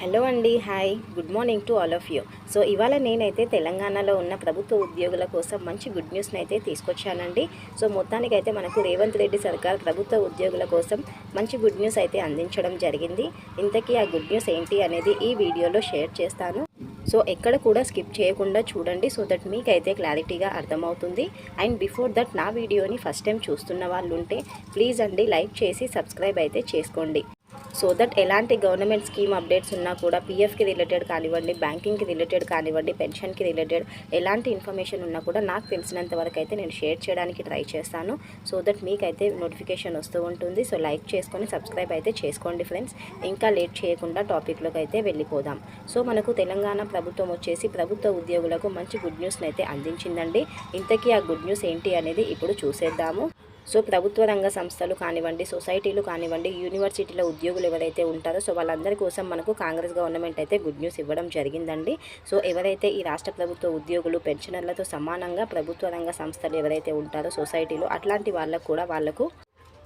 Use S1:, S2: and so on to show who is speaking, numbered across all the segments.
S1: Hello అండి hi. Good morning to all of you. So ఇవాళ నేనైతే తెలంగాణలో ఉన్న ప్రభుత్వ ఉద్యోగుల కోసం మంచి గుడ్ న్యూస్ని అయితే తీసుకొచ్చానండి. సో మొత్తానికైతే మనకు రేవంత్ రెడ్డి సర్కార్ ప్రభుత్వ ఉద్యోగుల కోసం మంచి గుడ్ న్యూస్ అయితే అందించడం జరిగింది. ఇంతకీ ఆ గుడ్ న్యూస్ ఏంటి అనేది ఈ వీడియోలో షేర్ చేస్తాను. సో ఎక్కడ కూడా స్కిప్ చేయకుండా చూడండి సో దట్ మీకైతే క్లారిటీగా అర్థమవుతుంది. అండ్ బిఫోర్ దట్ నా వీడియోని ఫస్ట్ టైం చూస్తున్న వాళ్ళు ఉంటే ప్లీజ్ అండి లైక్ చేసి సబ్స్క్రైబ్ అయితే చేసుకోండి. సో దట్ ఎలాంటి గవర్నమెంట్ స్కీమ్ అప్డేట్స్ ఉన్నా కూడా పీఎఫ్కి రిలేటెడ్ కానివ్వండి బ్యాంకింగ్కి రిలేటెడ్ కానివ్వండి పెన్షన్కి రిలేటెడ్ ఎలాంటి ఇన్ఫర్మేషన్ ఉన్నా కూడా నాకు తెలిసినంత వరకు అయితే నేను షేర్ చేయడానికి ట్రై చేస్తాను. సో దట్ మీకైతే నోటిఫికేషన్ వస్తూ ఉంటుంది. సో లైక్ చేసుకొని సబ్స్క్రైబ్ అయితే చేసుకోండి ఫ్రెండ్స్. ఇంకా లేట్ చేయకుండా టాపిక్లోకి అయితే వెళ్ళిపోదాం. సో మనకు తెలంగాణ ప్రభుత్వం వచ్చేసి ప్రభుత్వ ఉద్యోగులకు మంచి గుడ్ న్యూస్ని అయితే అందించిందండి. ఇంతకీ ఆ గుడ్ న్యూస్ ఏంటి అనేది ఇప్పుడు చూసేద్దాము. సో ప్రభుత్వ రంగ సంస్థలు కానివ్వండి సొసైటీలు కానివ్వండి యూనివర్సిటీల ఉద్యోగులు ఎవరైతే ఉంటారో సో వాళ్ళందరి కోసం మనకు కాంగ్రెస్ గవర్నమెంట్ అయితే గుడ్ న్యూస్ ఇవ్వడం జరిగిందండి. సో ఎవరైతే ఈ రాష్ట్ర ప్రభుత్వ ఉద్యోగులు పెన్షనర్లతో సమానంగా ప్రభుత్వ రంగ సంస్థలు ఎవరైతే ఉంటారో సొసైటీలు అట్లాంటి వాళ్ళకు కూడా వాళ్ళకు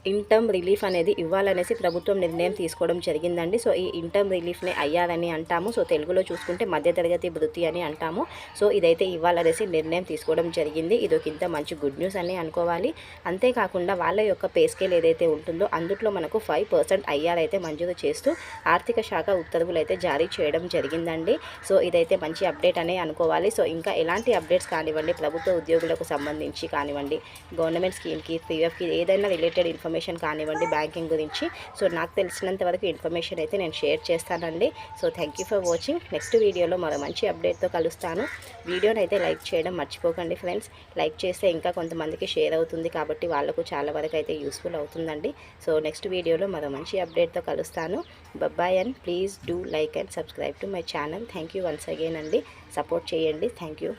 S1: ఇంటర్మ్ రిలీఫ్ అనేది ఇవ్వాలనేసి ప్రభుత్వం నిర్ణయం తీసుకోవడం జరిగిందండి. సో ఈ ఇంటర్మ్ రిలీఫ్ని అయ్యారని అంటాము. సో తెలుగులో చూసుకుంటే మధ్యతరగతి వృత్తి అని అంటాము. సో ఇదైతే ఇవ్వాలనేసి నిర్ణయం తీసుకోవడం జరిగింది. ఇది ఒక ఇంత మంచి గుడ్ న్యూస్ అని అనుకోవాలి. అంతేకాకుండా వాళ్ళ యొక్క పే స్కేల్ ఏదైతే ఉంటుందో అందుట్లో మనకు ఫైవ్ పర్సెంట్ ఐఆర్ అయితే మంజూరు చేస్తూ ఆర్థిక శాఖ ఉత్తర్వులు అయితే జారీ చేయడం జరిగిందండి. సో ఇదైతే మంచి అప్డేట్ అనే అనుకోవాలి. సో ఇంకా ఎలాంటి అప్డేట్స్ కానివ్వండి ప్రభుత్వ ఉద్యోగులకు సంబంధించి కానివ్వండి గవర్నమెంట్ స్కీమ్కి పీఎఫ్కి ఏదైనా రిలేటెడ్ ఇన్ఫర్మేషన్ ఇన్ఫర్మేషన్ కానివ్వండి బ్యాంకింగ్ గురించి. సో నాకు తెలిసినంత వరకు ఇన్ఫర్మేషన్ అయితే నేను షేర్ చేస్తానండి. So thank you for watching next వీడియోలో మరో మంచి అప్డేట్తో కలుస్తాను. వీడియోని అయితే లైక్ చేయడం మర్చిపోకండి ఫ్రెండ్స్. లైక్ చేస్తే ఇంకా కొంతమందికి షేర్ అవుతుంది కాబట్టి వాళ్ళకు చాలా వరకు అయితే యూస్ఫుల్ అవుతుందండి. సో నెక్స్ట్ వీడియోలో మరో మంచి అప్డేట్తో కలుస్తాను. Bye bye and please do like and subscribe to my channel thank you once again అండి. సపోర్ట్ చేయండి. Thank you